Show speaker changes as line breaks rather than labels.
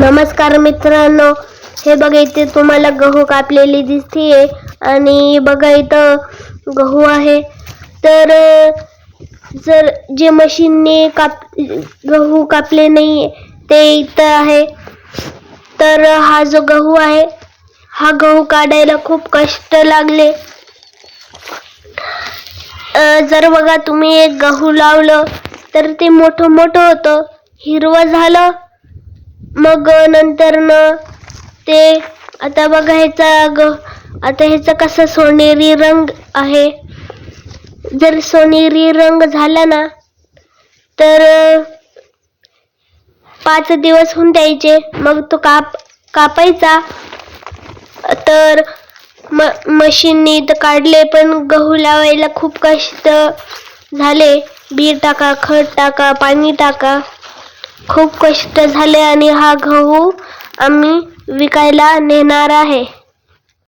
नमस्कार मित्रांनो. हे बघा इथे तुम्हाला गहू कापलेली दिसतीये आणि बघा इथं गहू आहे. तर जर जे मशीनने काप गहू कापले नाही ते इथं आहे. तर हा जो गहू आहे हा गहू काढायला खूप कष्ट लागले. जर बघा तुम्ही एक गहू लावलं तर ते मोठं मोठं होतं. हिरवं झालं मग नंतर न ते आता बघा ह्याचा ग आता ह्याचा कसा सोनेरी रंग आहे. जर सोनेरी रंग झाला ना तर पाच दिवस होऊन द्यायचे. मग तो काप कापायचा. तर म मशीननी तर काढले पण गहू लावायला खूप कष्ट झाले. बी टाका खत टाका पाणी टाका. खूप कष्ट झाले आणि हा गहू आम्ही विकायला नेणार आहे.